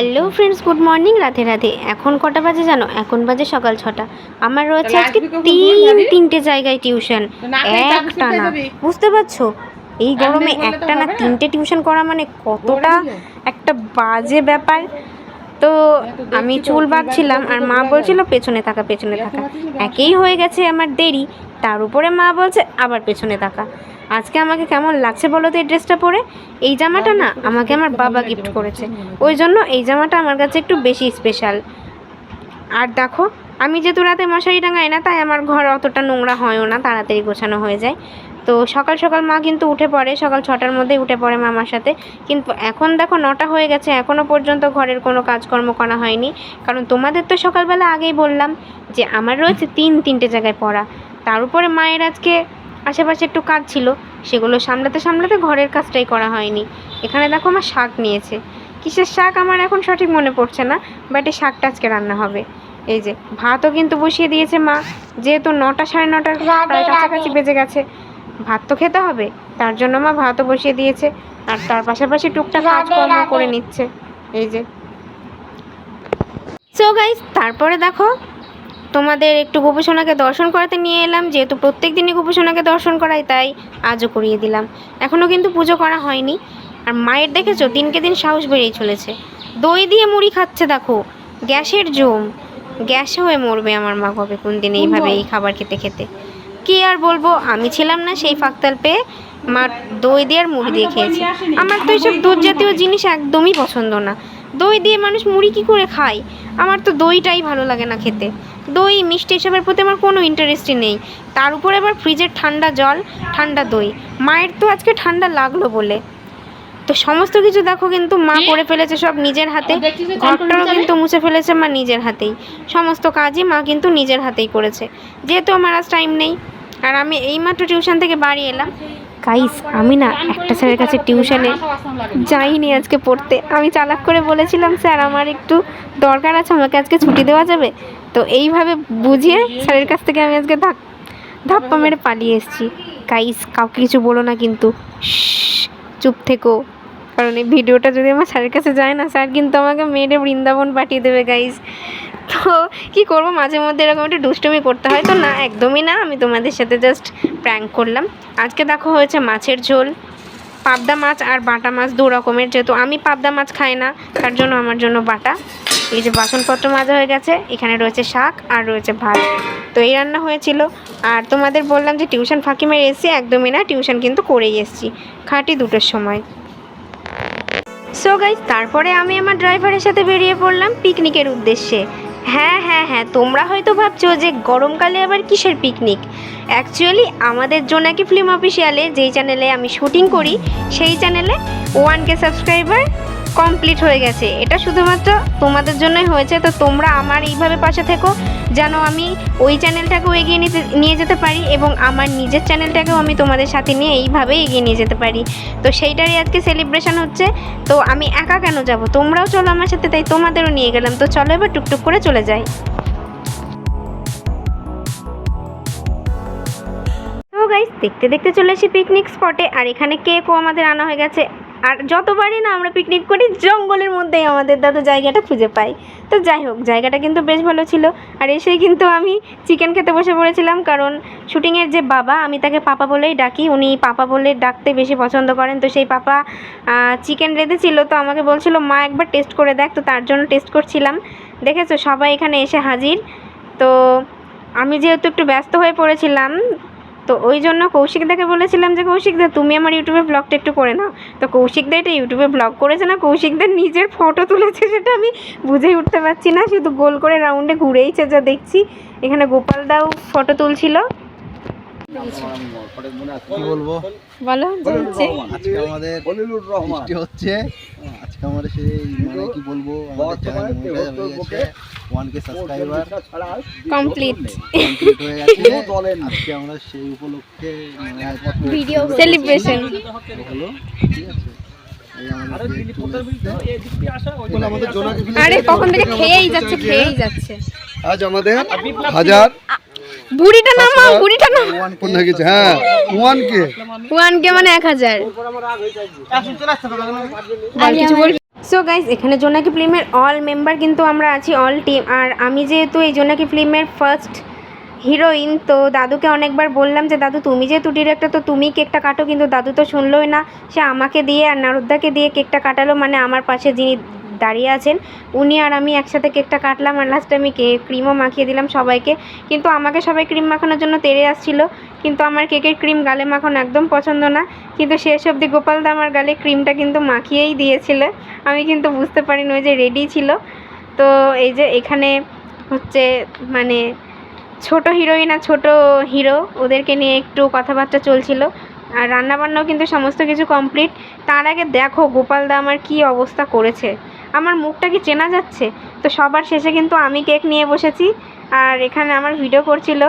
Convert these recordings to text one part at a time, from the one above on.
Hello friends good morning Radhe Radhe. এখন কটা বাজে জানো? এখন বাজে সকাল ছটা। আমার রয়েছে আজকে তিন তিনটে জায়গায় টিউশন। একটা না? বুঝতে পারছ? এই গরমে একটা না? তিনটে টিউশন করা মানে কতটা একটা বাজে ব্যাপার। তো আমি চুল বাঁধছিলাম আর মা বলছিল, পেছনে থাকা পেছনে থাকা। একেই হয়ে গেছে আমার দেরি। তার উপরে মা বলছে, আবার পেছনে থাকা। আজকে আমাকে কেমন লাগছে বলো তো এই ড্রেসটা পরে? এই জামাটা না, আমাকে আমার বাবা গিফট করেছে। ওই জন্য এই জামাটা আমার কাছে একটু বেশি স্পেশাল আর দেখো, আমি যেহেতু রাতে মশারি টাঙাই না, তাই আমার ঘর অতটা নোংরা হয়ও না, তাড়াতাড়ি গোছানো হয়ে যায়। তো সকাল সকাল মা কিন্তু উঠে পড়ে সকাল ছটার মধ্যেই উঠে পড়ে মামার সাথে। কিন্তু এখন দেখো নটা হয়ে গেছে এখনও পর্যন্ত ঘরের কোনো কাজকর্ম করা হয়নি। কারণ তোমাদের তো সকালবেলা আগেই বললাম যে আমার রয়েছে তিন তিনটে জায়গায় পড়া। তার উপরে মায়ের আজকে আশেপাশে একটু কাজ ছিল সেগুলো সামলাতে সামলাতে ঘরের কাজটাই করা হয়নি। এখানে দেখো আমার শাক নিয়েছে। কিসের শাক আমার এখন সঠিক মনে পড়ছে না বাট এই শাকটা আজকে রান্না হবে। এই যে ভাতও কিন্তু বসিয়ে দিয়েছে মা যেহেতু নটা সাড়ে নটার কাছাকাছি বেজে গেছে। ভাত তো খেতে হবে। তার জন্য মা ভাতও বসিয়ে দিয়েছে। আর তার পাশাপাশি টুকটাক কাজকর্ম করে নিচ্ছে। এই যে। সো গাইস তারপরে দেখো তোমাদের একটু গোপসোনাকে দর্শন করাতে নিয়ে এলাম। যেহেতু প্রত্যেক দিনই গোপসোনাকে দর্শন করাই তাই আজও করিয়ে দিলাম। এখনও কিন্তু পুজো করা হয়নি। আর মায়ের দেখেছ দিনকে দিন সাহস বেড়েই চলেছে। দই দিয়ে মুড়ি খাচ্ছে দেখো। গ্যাসের জম। গ্যাস হয়ে মরবে আমার মা কবে কোন দিন এইভাবে এই খাবার খেতে খেতে। কি আর বলব? আমি ছিলাম না সেই ফাকতাল পেয়ে। মা দই দিয়ে আর মুড়ি দিয়ে খেয়েছে। আমার তো এইসব দুধ জাতীয় জিনিস একদমই পছন্দ না। দই দিয়ে মানুষ মুড়ি কি করে খায়? আমার তো দইটাই ভালো লাগে না খেতে। দই মিষ্টি এসবের প্রতি আমার কোনো ইন্টারেস্টই নেই। তার উপরে আবার ফ্রিজের ঠান্ডা জল ঠান্ডা দই। মায়ের তো আজকে ঠান্ডা লাগল বলে। তো সমস্ত কিছু দেখো কিন্তু মা করে ফেলেছে সব নিজের হাতে। ঘরটাও কিন্তু মুছে ফেলেছে মা নিজের হাতেই। সমস্ত কাজই মা কিন্তু নিজের হাতেই করেছে। যেহেতু আমার আজ টাইম নেই। আর আমি এইমাত্র টিউশন থেকে বাড়ি এলাম। গাইস আমি না একটা স্যারের কাছে টিউশনে যাইনি আজকে পড়তে। আমি চালাক করে বলেছিলাম, স্যার, আমার একটু দরকার আছে, আমাকে আজকে ছুটি দেওয়া যাবে? তো এইভাবে বুঝিয়ে স্যারের কাছ থেকে আমি আজকে ধাক ধাপ্পা মেরে পালিয়ে এসেছি। গাইস কাউকে কিছু বলো না কিন্তু। চুপ থেকো কারণ এই ভিডিওটা যদি আমার স্যারের কাছে যায় না স্যার কিন্তু আমাকে মেরে বৃন্দাবন পাঠিয়ে দেবে গাইস তো কি করব? মাঝে মধ্যে এরকম একটু দুষ্টুমি করতে হয়। তো না, একদমই না। আমি তোমাদের সাথে জাস্ট প্র্যাঙ্ক করলাম। আজকে দেখো হয়েছে মাছের ঝোল। পাবদা মাছ আর বাটা মাছ দু রকমের। যেহেতু আমি পাবদা মাছ খাই না, তার জন্য আমার জন্য বাটা। এই যে বাসনপত্র মাজা হয়ে গেছে। এখানে রয়েছে শাক আর রয়েছে ভাত। তো এই রান্না হয়েছিল। আর তোমাদের বললাম যে টিউশন ফাঁকি মেরে এসেছি। একদমই না, টিউশন কিন্তু করেই এসেছি। খাটি দুটোর সময়। সো গাইজ তারপরে আমি আমার ড্রাইভারের সাথে বেরিয়ে পড়লাম পিকনিকের উদ্দেশ্যে। হ্যাঁ হ্যাঁ হ্যাঁ তোমরা হয়তো ভাবছ যে গরমকালে আবার কিসের পিকনিক অ্যাকচুয়ালি আমাদের জোনাকি ফিল্ম অফিসিয়ালে যেই চ্যানেলে আমি শুটিং করি, সেই চ্যানেলে ওয়ান কে সাবস্ক্রাইবার কমপ্লিট হয়ে গেছে। এটা শুধুমাত্র তোমাদের জন্যই হয়েছে। তো তোমরা আমার এইভাবে পাশে থেকো, যেন আমি ওই চ্যানেলটাকেও এগিয়ে নিতে, নিয়ে যেতে পারি এবং আমার নিজের চ্যানেলটাকেও আমি তোমাদের সাথে নিয়ে এইভাবেই এগিয়ে নিয়ে যেতে পারি। তো সেইটারই আজকে সেলিব্রেশন হচ্ছে। তো আমি একা কেন যাব? তোমরাও চলো আমার সাথে, তাই তোমাদেরও নিয়ে গেলাম। তো চলো এবার টুকটুক করে চলে যাই। গাইস দেখতে দেখতে চলে এসেছি পিকনিক স্পটে আর এখানে কেকও আমাদের আনা হয়ে গেছে। আর যতবারই না আমরা পিকনিক করি, জঙ্গলের মধ্যেই আমাদের দাদা জায়গাটা খুঁজে পাই তো যাই হোক, জায়গাটা কিন্তু বেশ ভালো ছিল। আর এসেই কিন্তু আমি চিকেন খেতে বসে পড়েছিলাম, কারণ শুটিংয়ের যে বাবা, আমি তাকে পাপা বলেই ডাকি। উনি পাপা বলে ডাকতে বেশি পছন্দ করেন। তো সেই পাপা চিকেন রেঁধেছিল। তো আমাকে বলছিল, মা, একবার টেস্ট করে দেখ। তো তার জন্য টেস্ট করছিলাম। দেখেছ, সবাই এখানে এসে হাজির। তো আমি যেহেতু একটু ব্যস্ত হয়ে পড়েছিলাম তো ওই জন্য কৌশিকদাকে বলেছিলাম যে কৌশিকদা তুমি আমার ইউটিউবে ব্লগটা একটু করে নাও। তো কৌশিকদা এটা ইউটিউবে ব্লগ করেছে না কৌশিকদার নিজের ফটো তুলেছে সেটা আমি বুঝেই উঠতে পারছি না। শুধু গোল করে রাউন্ডে ঘুরেইছে যা দেখছি। এখানে গোপালদাও ফটো তুলছিল। কি বলব? বলো চলছে আজকে আমাদের হচ্ছে। আজকে আমাদের সেই মানে কি বলব? আমাদের চ্যানেল মনিটাইজ গেছে one K subscriber complete. Complete হয়ে গেছে। আজকে আমরা সেই উপলক্ষে ভিডিও সেলিব্রেশন হলো ঠিক আছে এই আমাদের এখন আমাদের জোনাকি film আরে কখন থেকে খেয়েই যাচ্ছে খেয়েই যাচ্ছে। আজ আমাদের হাজার বুড়িটা নামাও বুড়িটা নামাও। কোন গেছে? হ্যাঁ ওয়ান কে ওয়ান কে মানে এক হাজার। আর কিছু বল সো গাইজ এখানে জোনাকি ফিল্মের অল মেম্বার কিন্তু আমরা আছি অল টিম আর আমি যেহেতু এই জোনাকি ফিল্মের ফার্স্ট হিরোইন তো দাদুকে অনেকবার বললাম যে, দাদু, তুমি যেহেতু ডিরেক্টর তো তুমি কেকটা কাটো। কিন্তু দাদু তো শুনলোই না। সে আমাকে দিয়ে আর নারুদ্দাকে দিয়ে কেকটা কাটালো মানে আমার পাশে যিনি দাঁড়িয়ে আছেন, উনি আর আমি একসাথে কেকটা কাটলাম। আর লাস্টে আমি কে ক্রিমও মাখিয়ে দিলাম সবাইকে। কিন্তু আমাকে সবাই ক্রিম মাখানোর জন্য তেড়ে আসছিল। কিন্তু আমার কেকের ক্রিম গালে মাখানো একদম পছন্দ না। কিন্তু শেষ অবধি গোপালদা আমার গালে ক্রিমটা কিন্তু মাখিয়েই দিয়েছিল। আমি কিন্তু বুঝতে পারিনি ওই যে রেডি ছিল। তো এই যে এখানে হচ্ছে মানে ছোট হিরোইন আর ছোট হিরো ওদেরকে নিয়ে একটু কথাবার্তা চলছিল। আর রান্নাবান্নাও কিন্তু সমস্ত কিছু কমপ্লিট তার আগে দেখো গোপালদা আমার কি অবস্থা করেছে। আমার মুখটা কি চেনা যাচ্ছে? তো সবার শেষে কিন্তু আমি কেক নিয়ে বসেছি। আর এখানে আমার ভিডিও করছিল।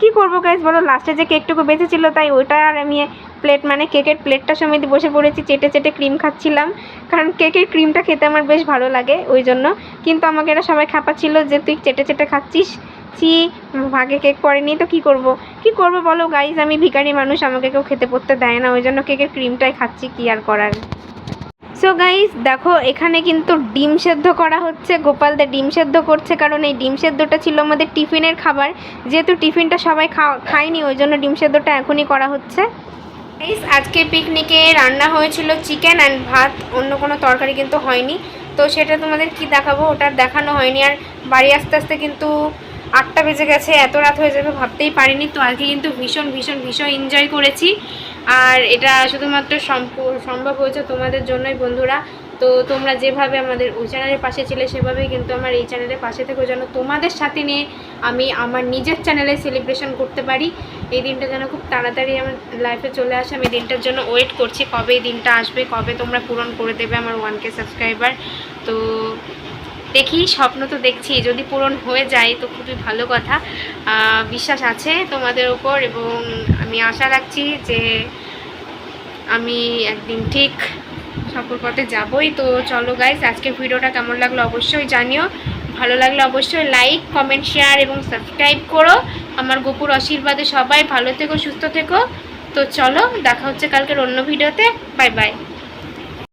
কি করব গাইজ বলো লাস্টে যে কেকটুকু বেঁচেছিল, তাই ওইটা আর আমি প্লেট মানে কেকের প্লেটটা সমেত বসে পড়েছি, চেটে চেটে ক্রিম খাচ্ছিলাম। কারণ কেকের ক্রিমটা খেতে আমার বেশ ভালো লাগে, ওই জন্য। কিন্তু আমাকে এটা সবাই খাপাচ্ছিল যে, তুই চেটে চেটে খাচ্ছিস? ছি, ভাগে কেক পড়েনি, তো কি করব? কি করব বলো গাইজ আমি ভিখারি মানুষ, আমাকে কেউ খেতে পড়তে দেয় না, ওই জন্য কেকের ক্রিমটাই খাচ্ছি, কি আর করার? সো গাইস দেখো, এখানে কিন্তু ডিম সেদ্ধ করা হচ্ছে। গোপালদা ডিম সেদ্ধ করছে কারণ এই ডিম সেদ্ধটা ছিল আমাদের টিফিনের খাবার। যেহেতু টিফিনটা সবাই খায়নি, ওই জন্য ডিম সেদ্ধটা এখনই করা হচ্ছে। গাইস আজকে পিকনিকে রান্না হয়েছিল চিকেন অ্যান্ড ভাত। অন্য কোনো তরকারি কিন্তু হয়নি। তো সেটা তোমাদের কি দেখাবো, ওটা দেখানো হয়নি। আর বাড়ি আস্তে আস্তে কিন্তু আটটা বেজে গেছে, এত রাত হয়ে যাবে, ভাবতেই পারিনি। তো আজকে কিন্তু ভীষণ ভীষণ ভীষণ এনজয় করেছি। আর এটা শুধুমাত্র সম্ভব হয়েছে তোমাদের জন্যই বন্ধুরা। তো তোমরা যেভাবে আমাদের ওই চ্যানেলের পাশে ছিলে সেভাবেই কিন্তু আমার এই চ্যানেলের পাশে থেকেও যেন তোমাদের সাথে নিয়ে আমি আমার নিজের চ্যানেলে সেলিব্রেশন করতে পারি। এই দিনটা যেন খুব তাড়াতাড়ি আমার লাইফে চলে আসে। আমি দিনটার জন্য ওয়েট করছি কবে এই দিনটা আসবে, কবে তোমরা পূরণ করে দেবে আমার ওয়ান কে সাবস্ক্রাইবার তো দেখি, স্বপ্ন তো দেখছি, যদি পূরণ হয়ে যায় তো খুবই ভালো কথা। বিশ্বাস আছে তোমাদের ওপর এবং আমি আশা রাখছি যে আমি একদিন ঠিক সফর পথে যাবই। তো চলো গাইজ আজকের ভিডিওটা কেমন লাগল অবশ্যই জানিও। ভালো লাগলে অবশ্যই লাইক কমেন্ট শেয়ার এবং সাবস্ক্রাইব করো। আমার গোপুর আশীর্বাদে সবাই ভালো থেকো, সুস্থ থেকো। তো চলো, দেখা হচ্ছে কালকের অন্য ভিডিওতে। Bye bye